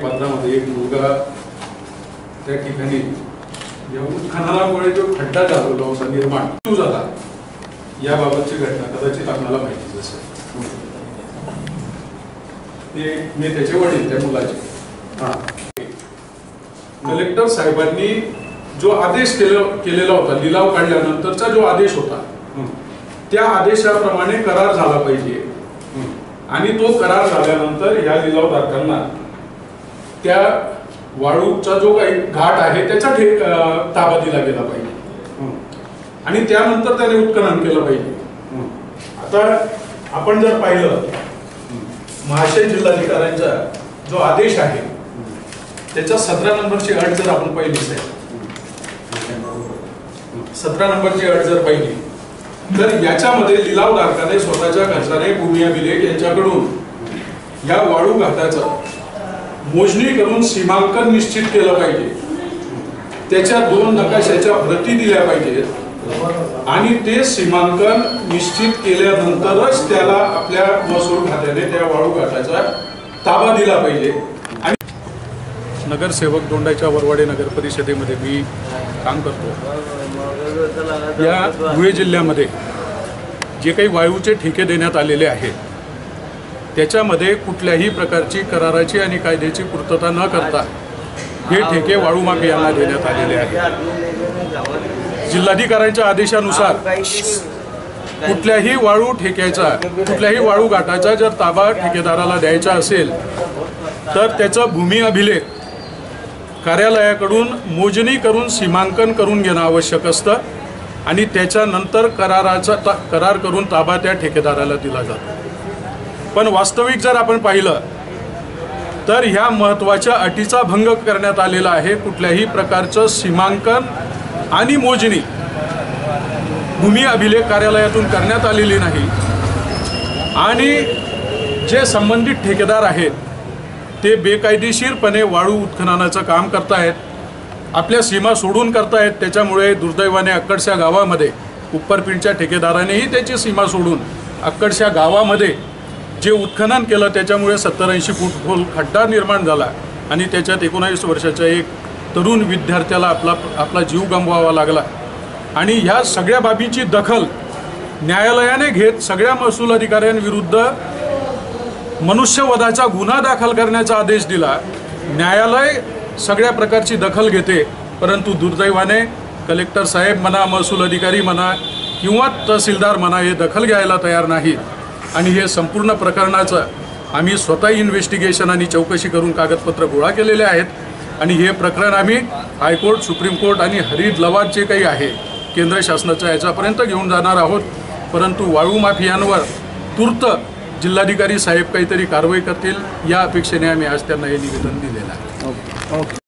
पात्रामध्ये एक मुलगा त्या ठिकाणी या उत्खननामुळे जो खड्डा झालेला होता निर्माण तो झाला. याबाबतची घटना कदाचित आपल्याला माहितीच असेल. ते मी त्याचे वडील त्या मुलाचे. कलेक्टर साहेबांनी जो आदेश केला केलेला होता लिलाव काढल्यानंतरचा जो आदेश होता त्या आदेशाप्रमाणे करार झाला पाहिजे. आणि तो करार झाल्यानंतर या लिलावधारकांना त्या वाळूचा जो काही घाट आहे त्याचा ताबा दिला गेला पाहिजे. आणि त्यानंतर त्याने उत्खनन केलं पाहिजे. आता आपण जर पाहिलं महाशय जिल्हाधिकाऱ्यांचा जो आदेश आहे त्याच्या सतरा नंबरची अट जर आपण पाहिली साहेब. सतरा नंबरची अट जर पाहिली तर याच्यामध्ये लिलावधारकाने स्वतःच्या खर्चाने भूमी अभिलेख यांच्याकडून या वाळू घाटाचं मोजणी करून सीमांकन निश्चित केलं पाहिजे. त्याच्या दोन नकाशाच्या प्रती दिल्या पाहिजेत. आणि ते सीमांकन निश्चित केल्यानंतरच त्याला आपल्या महसूल खात्याने त्या वाळू घाटाचा ताबा दिला पाहिजे. आणि नगरसेवक दोंडाच्या वरवाडे नगर परिषदेमध्ये मी काम करतो. या धुळे जिल्ह्यामध्ये जे काही वाळूचे ठेके देण्यात आलेले आहेत त्याच्यामध्ये कुठल्याही प्रकारची कराराची आणि कायद्याची पूर्तता न करता हे ठेके वाळू माफियांना देण्यात आलेले आहे जिल्हाधिकाऱ्यांच्या आदेशानुसार कुठल्याही वाळू ठेक्याचा कुठल्याही वाळू घाटाचा जर ताबा ठेकेदाराला द्यायचा असेल तर त्याचं भूमी अभिलेख कार्यालयाकडून मोजणी करून सीमांकन करून घेणं आवश्यक असतं आणि त्याच्यानंतर कराराचा करार करून ताबा त्या ठेकेदाराला दिला जातो. पण वास्तविक जर आपण पाहिलं तर ह्या महत्त्वाच्या अटीचा भंग करण्यात आलेला आहे कुठल्याही प्रकारचं सीमांकन आणि मोजणी. भूमी अभिलेख कार्यालयातून करण्यात आलेली नाही. आणि जे संबंधित ठेकेदार आहेत ते बेकायदेशीरपणे वाळू उत्खननाचं काम करतायत आपल्या सीमा सोडून करतायत त्याच्यामुळे दुर्दैवाने अक्कडशा गावामध्ये उप्परपिंडच्या ठेकेदारानेही त्याची सीमा सोडून अक्कडशा गावामध्ये जे उत्खनन केलं त्याच्यामुळे सत्तर ऐंशी फूट खोल खड्डा निर्माण झाला आणि त्याच्यात एकोणावीस वर्षाच्या एक तरुण विद्यार्थ्याला आपला आपला जीव गमवावा लागला. आणि ह्या सगळ्या बाबींची दखल न्यायालयाने घेत सगळ्या महसूल अधिकाऱ्यांविरुद्ध मनुष्यवधाचा गुन्हा दाखल करण्याचा आदेश दिला. न्यायालय सगळ्या प्रकारची दखल घेते परंतु दुर्दैवाने कलेक्टर साहेब म्हणा महसूल अधिकारी म्हणा किंवा तहसीलदार म्हणा हे दखल घ्यायला तयार नाहीत. आणि हे संपूर्ण प्रकरणाचं आम्ही स्वतः इन्व्हेस्टिगेशन आणि चौकशी करून कागदपत्र गोळा केलेले आहेत. आणि हे प्रकरण आम्ही हायकोर्ट सुप्रीम कोर्ट आणि हरित लवाद जे काही आहे केंद्र शासनाच्या याच्यापर्यंत घेऊन जाणार आहोत. परंतु वाळू माफियांवर तूर्त जिल्हाधिकारी साहेब काहीतरी कारवाई करतील या अपेक्षेने आम्ही आज त्यांना हे निवेदन दिलेलं आहे. ओके. ओके.